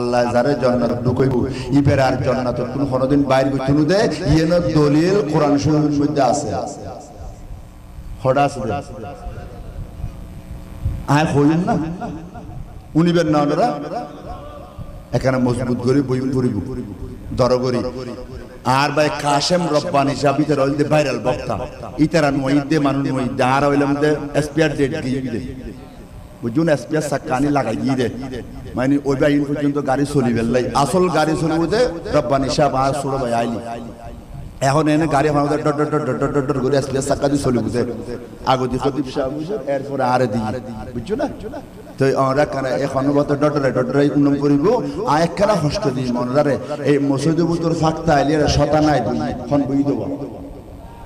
আল্লাহ যারে জান্নাত ঢুকাইব ইবের আর জান্নাত কোন কোনদিন বাইর করতে নু দে ইয়েন দলিল কোরআন শরীফের মধ্যে আছে। দে। আয় হইন না? উনিবের না ওনারা এখানে মজবুত করে বইম করিব দরগরি আর ভাই কাশেম রব্বানি সাবিতে রইল দে, ভাইরাল বক্তা। ইতারা নই দে মানুষ নই দে আর হইলাম দে, এসপিআর ডেট দে। বুঝুন এসপিআর সাক্কানি লাগাই দিয়ে দে মানে ওই ভাই পর্যন্ত গাড়ি চলিবে লাই আসল গাড়ি চলিব দে রব্বানি সাহেব আর ছোট ভাই আইলি এখন এনে গাড়ি আমাদের dot dot dot dot dot করে এসপিআর সাক্কা দিয়ে চলিব দে আগতি খতিব সাহেব বুঝছেন এরপরে আরে দিই বুঝছ না তো আমরা কেন এখন বত ডটরে ডটরে উন্নম করিব আ একখানা হস্ত দিই মনরারে এই মসজিদ বুতর ফাক্তা আইলি শতা দুই খন বই দেব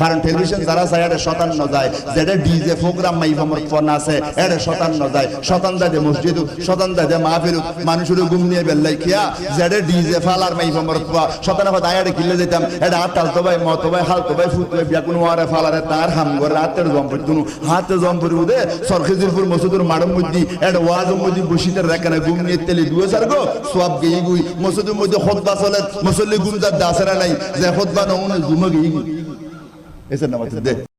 কারণ টেলিভিশন যারা চাই এটা শতান ন যায় যেটা ডিজে প্রোগ্রাম মাই আমার ফোন আছে এটা শতান ন যায় শতান দাদে মসজিদ শতান দাদে মাহফিল মানুষের গুম নিয়ে বেল্লাই খিয়া যেটা ডিজে ফালার মাই আমার শতান কথা আয়ারে কিলে যেতাম এটা আটাল তো ভাই, মত ভাই হাল তো ভাই, ফুট ভাই, বিয়া কোনো আরে ফালারে তার হাম করে রাতের জম পড়তুন হাতে জম পড়ি উদে সরখেজিরপুর, মসজিদের মাড়ম মধ্যে এটা ওয়াজ মধ্যে বসিতে রাখানে গুম নিয়ে তেলে দুয়ে সার গো সব গেই গুই। মসজিদের মধ্যে খোদবা চলে মুসল্লি গুম যার দাসেরা নাই, যে খোদবা নমুনে ঘুমে গেই গুই। Esa es la matutez.